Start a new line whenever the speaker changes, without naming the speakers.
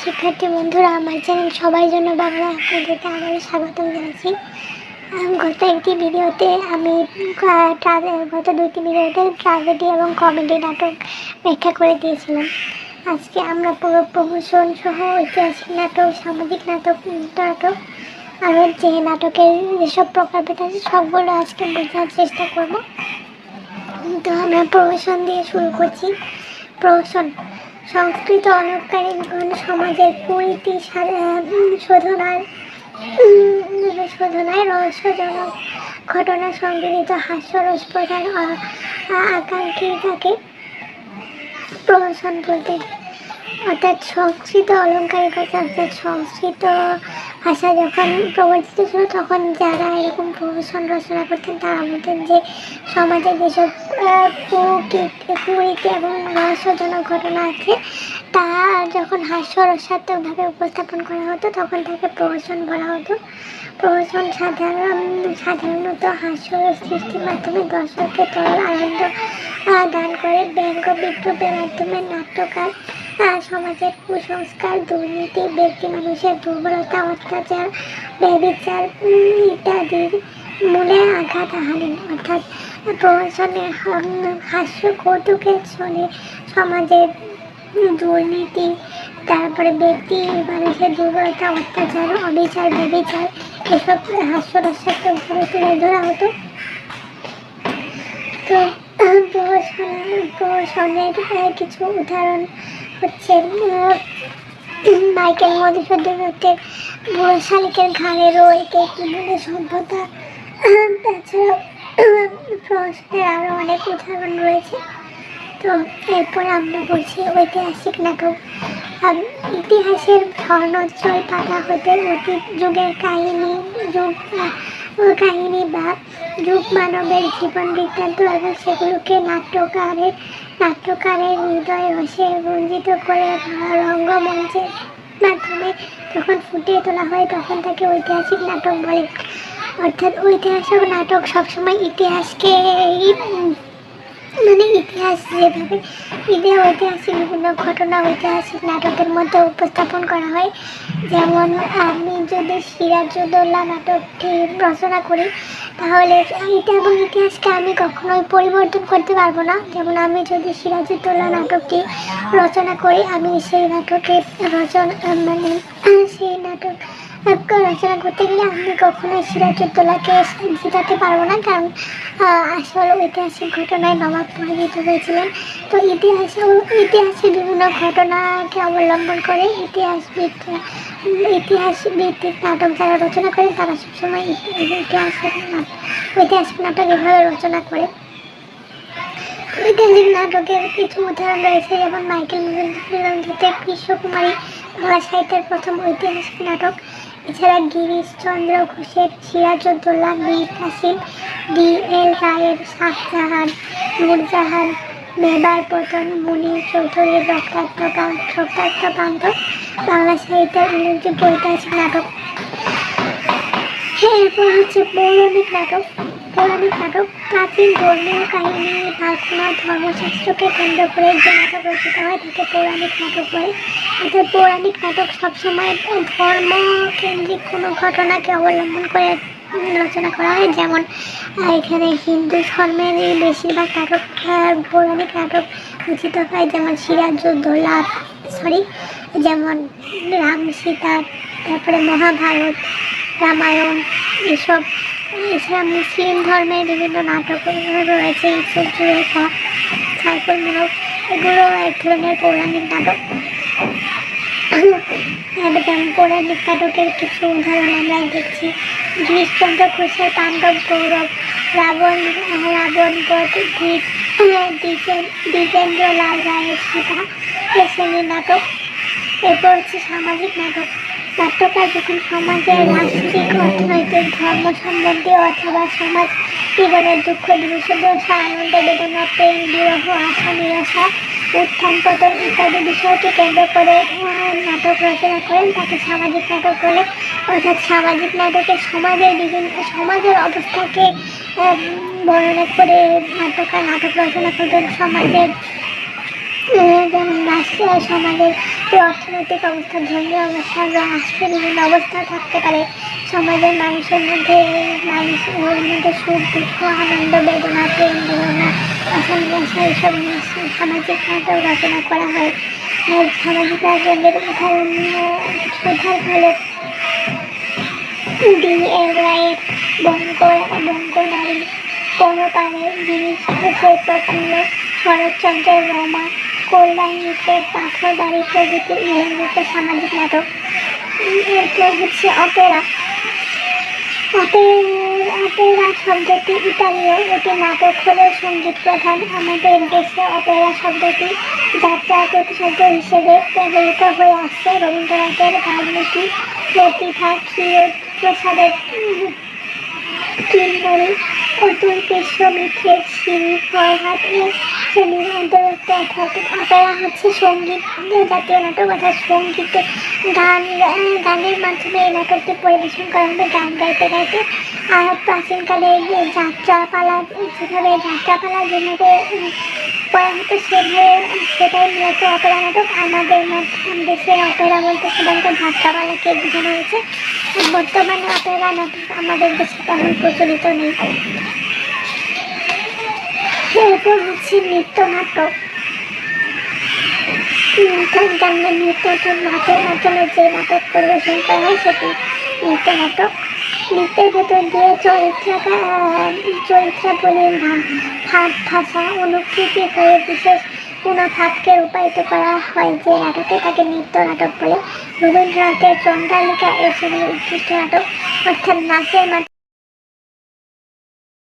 শিক্ষার্থী বন্ধুরা, আমার চ্যানেল সবাই জন্য বাংলা আপনাদেরকে আবারও স্বাগতম জানাচ্ছি। গত একটি ভিডিওতে আমি গত দুইটি ভিডিওতে ট্রাজেডি এবং কমেডি নাটক ব্যাখ্যা করে দিয়েছিলাম। আজকে আমরা পুরো প্রমোশন সহ ঐতিহাসিক নাটক, সামাজিক নাটক নাটক আরও যে নাটকের যেসব প্রকারভেদ আছে সবগুলো আজকে বোঝার চেষ্টা করব। তো আমরা প্রমোশন দিয়ে শুরু করছি। প্রহসন সংস্কৃত অলঙ্কারিকগণ সমাজের পরিটি শোধনার শোধনায় রহস্যজনক ঘটনা সংগৃহীত হাস্যরস প্রধান আকাঙ্ক্ষী তাকে প্রহসন বলতে। অর্থাৎ সংস্কৃত অলঙ্কারিকতা অর্থাৎ সংস্কৃত ভাষা যখন প্রবর্তিত ছিল, তখন যারা এরকম প্রহসন রচনা করতেন, তারা বলতেন যে সমাজে যেসব কুরীতি এবং রহস্যজনক ঘটনা আছে, তা যখন হাস্য রসাত্মকভাবে উপস্থাপন করা হতো, তখন তাকে প্রহসন বলা হতো। প্রহসন সাধারণ, সাধারণত হাস্যরস সৃষ্টির মাধ্যমে দর্শককে তরল আনন্দ দান করে ব্যঙ্গ বিদ্রুপের মাধ্যমে নাট্যকার সমাজের কুসংস্কার, দুর্নীতি, ব্যক্তি মানুষের দুর্বলতা, অত্যাচার, ব্যবিচার ইত্যাদির মূলে আঘাত হানেন অর্থাৎ প্রহসনের হাস্য কৌতুকের ছলে সমাজের দুর্নীতি, তারপরে ব্যক্তি, মানুষের দুর্বলতা, অত্যাচার, অবিচার, ব্যবিচার, এসব হাস্যরসাত্মকভাবে তুলে ধরা হতো। তো, প্রহসন, প্রহসনের কিছু উদাহরণ হচ্ছে মাইকেল মধুসূদনের বুড়ো শালিকের ঘাড়ে রয়েছে কি সভ্যতা তাছাড়া প্রহসনের আরও অনেক উদাহরণ রয়েছে তো এরপর আমরা বলছি ঐতিহাসিক নাটক ইতিহাসের স্বর্ণোজ্জ্বল পাতা হতে অতীত যুগের কাহিনী, যুগ কাহিনী বা যুগ মানবের জীবন বৃত্তান্ত এবং সেগুলোকে নাট্যকারের নাট্যকারের হৃদয়ে রসে রঞ্জিত করে রঙ্গমঞ্চের মাধ্যমে যখন ফুটিয়ে তোলা হয়, তখন তাকে ঐতিহাসিক নাটক বলে। অর্থাৎ ঐতিহাসিক নাটক সবসময় ইতিহাসকে মানে ইতিহাস যেভাবে ঐতিহাসিক বিভিন্ন ঘটনা ঐতিহাসিক নাটকের মধ্যে উপস্থাপন করা হয়, যেমন আমি যদি সিরাজউদ্দৌলা নাটকটি রচনা করি, তাহলে এটা এবং ইতিহাসকে আমি কখনোই পরিবর্তন করতে পারব না। যেমন আমি যদি সিরাজউদ্দৌলা নাটকটি রচনা করি, আমি সেই নাটকে রচনা মানে সেই নাটক রচনা গেলে আমি পারব না, কারণ ঐতিহাসিক ঘটনায় পরাজিত হয়েছিলেন। তো ইতিহাসে ইতিহাসে বিভিন্ন ঘটনাকে অবলম্বন করে ইতিহাসবিদ ইতিহাস নাটক যারা রচনা করে, তারা সবসময় ইতি- ইতিহাসের ঐতিহাসিক নাটক এভাবে রচনা করে। ঐতিহাসিক নাটকের কিছু উদাহরণ রয়েছে, যেমন মাইকেল মধুসূদনের কৃষ্ণকুমারী, বাংলা সাহিত্যের প্রথম ঐতিহাসিক নাটক। এছাড়া গিরিশ চন্দ্র ঘোষের সিরাজউদ্দৌলা মীর কাসিম, ডি এল রায়ের শাহজাহান, নূরজাহান, মেবার পতন মুনির চৌধুরীর রক্তাক্ত রক্তাক্ত পান্ত বাংলা সাহিত্যের উল্লেখযোগ্য ঐতিহাসিক নাটক। হ্যাঁ এরপর হচ্ছে পৌরাণিক নাটক। পৌরাণিক নাটক প্রাচীন ধর্মীয় কাহিনী ভাবনা ধর্মশাস্ত্রকে কেন্দ্র করে যে নাটক রচিত হয়, তাকে পৌরাণিক নাটক বলে। অর্থাৎ পৌরাণিক নাটক সবসময় ধর্ম কেন্দ্রিক কোনো ঘটনাকে অবলম্বন করে রচনা করা হয়। যেমন, এখানে হিন্দু ধর্মের বেশিরভাগ নাটক পৌরাণিক নাটক রচিত হয়। যেমন সিরাজউদ্দৌলা সরি যেমন, রাম সীতা তারপরে মহাভারত, রামায়ণ, এসব এছাড়া মুসলিম ধর্মের বিভিন্ন নাটক রয়েছে সাইফুল মুলক এগুলো এক ধরনের পৌরাণিক নাটক। যেমন পৌরাণিক নাটকের কিছু উদাহরণ আমরা দেখছি। গিরিশচন্দ্র ঘোষের পাণ্ডব গৌরব, রাবণ রাবণ বধ দ্বীপ দ্বিজেন্দ্র লাল রায়ের সীতা, এ শ্রেণির নাটক। এরপর হচ্ছে সামাজিক নাটক। নাট্যকার যখন সমাজের রাষ্ট্রিক অর্থনৈতিক ধর্ম সম্বন্ধে অথবা সমাজ জীবনের দুঃখ দুর্দশা আনন্দ বেদনা, প্রেম, বিরহ, আশা, নিরাশা, উত্থান, পতন ইত্যাদি বিষয়কে কেন্দ্র করে নাটক রচনা করেন। তাকে সামাজিক নাটক বলে। অর্থাৎ সামাজিক নাটকে সমাজের বিভিন্ন, সমাজের অবস্থাকে বর্ণনা করে নাটকার নাটক রচনা করবেন সমাজের যেমন রাষ্ট্র সমাজের অর্থনৈতিক অবস্থা ধর্মীয় অবস্থা রাষ্ট্রের বিভিন্ন অবস্থা থাকতে পারে, সমাজের মানুষের মধ্যে মানুষের মধ্যে সুখ, দুঃখ, আনন্দ, বেদনা, প্রেম বেদনা আশা এইসব সামাজিক নাটক রচনা করা হয়। সামাজিক নাটকের উদাহরণ উদাহরণ হলো ডি এর রায়ের বঙ্গ বঙ্গ নারী পরপারের জিনিস প্রফুল্ল শরৎচন্দ্রের রমা কল্যাণ মিত্রের পাথর বাড়ি প্রভৃতি উল্লেখযোগ্য সামাজিক নাটক। এরপর হচ্ছে অপেরা। অপেরা শব্দটি ইতালীয়। এটি নাটক হলেও সংগীত প্রধান। আমাদের দেশে অপেরা শব্দটি যাত্রার প্রতিশব্দ হিসেবে ব্যবহৃত হয়ে আসছে। রবীন্দ্রনাথের ভাবমূর্তি, প্রতিভা, ক্ষীর প্রসাদের কিন্নরি সিঁড়ি ফরহাদ এর শ্রেণির অন্তর্ভুক্ত অর্থাৎ অপেরা হচ্ছে সংগীত, জাতীয় নাটক অর্থাৎ সঙ্গীতে গান, গানের মাধ্যমে এই নাটকটি পরিবেশন করা হবে। গান গাইতে গাইতে আর প্রাচীনকালে যাত্রাপালা, যেভাবে যাত্রাপালা, যেভাবে করা হতো সেভাবে, সেটাই মূলত অপেরা নাটক। আমাদের দেশের অপেরা বলতে সাধারণত যাত্রাপালাকে বোঝানো হয়েছে। বর্তমানে অপেরা আমাদের দেশে তেমন প্রচলিত নেই। এরপর হচ্ছে নৃত্যনাট্য। নৃত্যগানে নৃত্য নাচের মাধ্যমে যে নাটক করা হয় নৃত্যনাটক ভাষা, অনুকৃতি হয়ে বিশেষ কোনো ভাবকে রূপায়িত করা হয় যে নাটকে তাকে নৃত্য নাটক বলে রবীন্দ্রনাথের চন্দ্রালিকা এ শ্রেণির উৎকৃষ্ট নাটক, অর্থাৎ নাচের